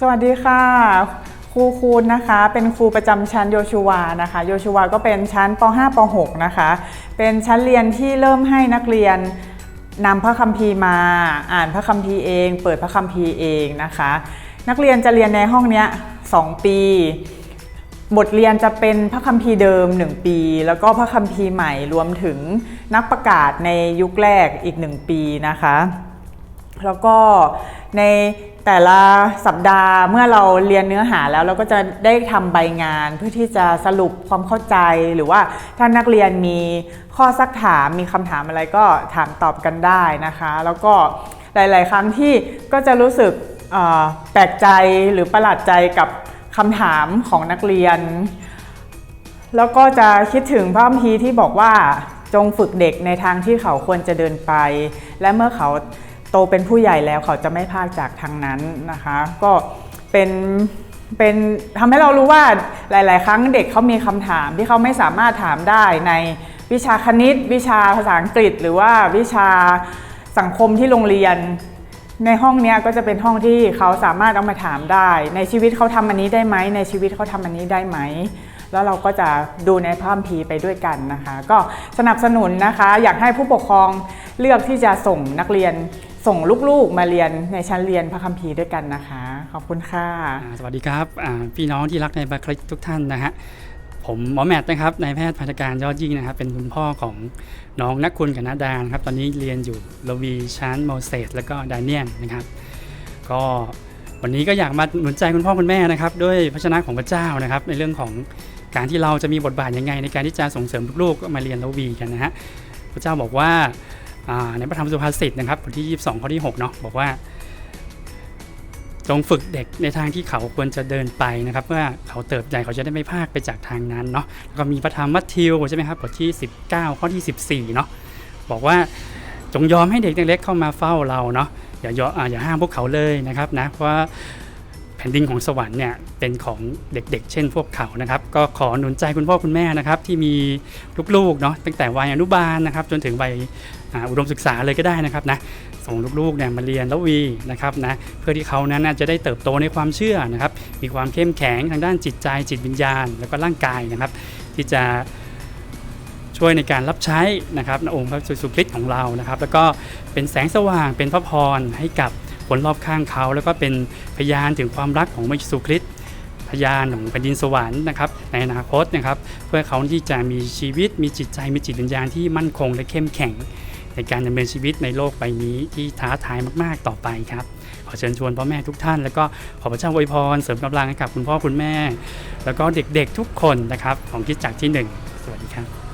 สวัสดีค่ะ ครูคูณนะคะ เป็นครูประจำชั้นโยชูวานะคะ โยชูวาก็เป็นชั้นป .5 ป .6 นะคะ เป็นชั้นเรียนที่เริ่มให้นักเรียนนำพระคัมภีร์มา อ่านพระคัมภีร์เอง เปิดพระคัมภีร์เองนะคะ นักเรียนจะเรียนในห้องนี้ย2ปี บทเรียนจะเป็นพระคัมภีร์เดิม 1 ปี แล้วก็พระคัมภีร์ใหม่รวมถึงนักประกาศในยุคแรกอีก 1 ปีนะคะ แล้วก็ในแต่ละสัปดาห์เมื่อเราเรียนเนื้อหาแล้วเราก็จะได้ทำใบงานเพื่อที่จะสรุปความเข้าใจหรือว่าถ้านักเรียนมีข้อซักถามมีคำถามอะไรก็ถามตอบกันได้นะคะ แล้วก็หลาย ๆ ครั้งที่ก็จะรู้สึกแปลกใจหรือประหลาดใจกับคำถามของนักเรียน แล้วก็จะคิดถึงพระคัมภีร์ที่บอกว่าจงฝึกเด็กในทางที่เขาควรจะเดินไป และเมื่อเขา ตเป็นผู้ใหญ่แล้วเขาจะไม่พลาดจากทางนั้นนะคะ ก็เป็นเป็นทำให้เรารู้ว่าหลาย ๆ ครั้งเด็กเขามีคำถามที่เขาไม่สามารถถามได้ในวิชาคณิต วิชาภาษาอังกฤษ หรือว่าวิชาสังคมที่โรงเรียน ในห้องนี้ก็จะเป็นห้องที่เขาสามารถเอามาถามได้ ในชีวิตเขาทำอันนี้ได้ไหมในชีวิตเขาทำอันนี้ได้ไหมแล้วเราก็จะดูในพระคัมภีร์ไปด้วยกันนะคะ ก็สนับสนุนนะคะ อยากให้ผู้ปกครองเลือกที่จะส่งนักเรียน ส่งลูกๆมาเรียนในชั้นเรียนพระคัมภีร์ด้วยกันนะคะ ขอบคุณค่ะ สวัสดีครับพี่น้องที่รักในบัคริสทุกท่านนะฮะผมหมอแมทนะครับนายแพทย์พันธการยอดยิ่งนะครับ เป็นคุณพ่อของน้องนักคุณกับนาดานครับ ตอนนี้เรียนอยู่โลวีชานโมเสสแล้วก็ดาเนียนนะครับ ก็วันนี้ก็อยากมาหนุนใจคุณพ่อคุณแม่นะครับ ด้วยพระชนะของพระเจ้านะครับ ในเรื่องของการที่เราจะมีบทบาทยังไง ในการที่จะส่งเสริมลูกๆมาเรียนโลวีกันนะฮะพระเจ้าบอกว่า ในพระธรรมสุภาษิตนะครับบทที่ 22 ข้อที่ 6 เนาะบอกว่า จงฝึกเด็กในทางที่เขาควรจะเดินไปนะครับเพื่อเขาเติบใหญ่เขาจะได้ไม่พลาดไปจากทางนั้นเนาะแล้วก็มีพระธรรมมัทธิวใช่ไหมครับบทที่ 19 ข้อที่ 14 เนาะบอกว่าจงยอมให้เด็กเล็กเข้ามาเฝ้าเราเนาะอย่ายออ่าอย่าห้ามพวกเขาเลยนะครับนะเพราะว่า แผ่นดินของสวรรค์เนี่ยเป็นของเด็กๆ เช่นพวกเขานะครับ ก็ขอหนุนใจคุณพ่อคุณแม่นะครับ ที่มีลูกๆเนาะตั้งแต่วัยอนุบาลนะครับ จนถึงวัยอุดมศึกษาเลยก็ได้นะครับนะส่งลูกๆเนี่ยมาเรียนแล้ววีนะครับนะเพื่อที่เขานั้นน่ะจะได้เติบโตในความเชื่อนะครับ มีความเข้มแข็งทางด้านจิตใจจิตวิญญาณ แล้วก็ร่างกายนะครับ ที่จะช่วยในการรับใช้นะครับองค์พระสุคริสต์ของเรานะครับ แล้วก็เป็นแสงสว่างเป็นพระพรให้กับ คนรอบข้างเขา แล้วก็เป็นพยานถึงความรักของพระเยซูคริสต์พยานของแผ่นดินสวรรค์นะครับในอนาคตนะครับเพื่อเขาที่จะมีชีวิตมีจิตใจมีจิตวิญญาณที่มั่นคงและเข้มแข็ง ในการดำเนินชีวิตในโลกใบนี้ที่ท้าทายมากๆต่อไปครับขอเชิญชวนพ่อแม่ทุกท่าน แล้วก็ขอพระเจ้าอวยพรเสริมกำลังให้กับคุณพ่อคุณแม่ แล้วก็เด็กๆทุกคนนะครับของคิดจักรที่หนึ่งสวัสดีครับ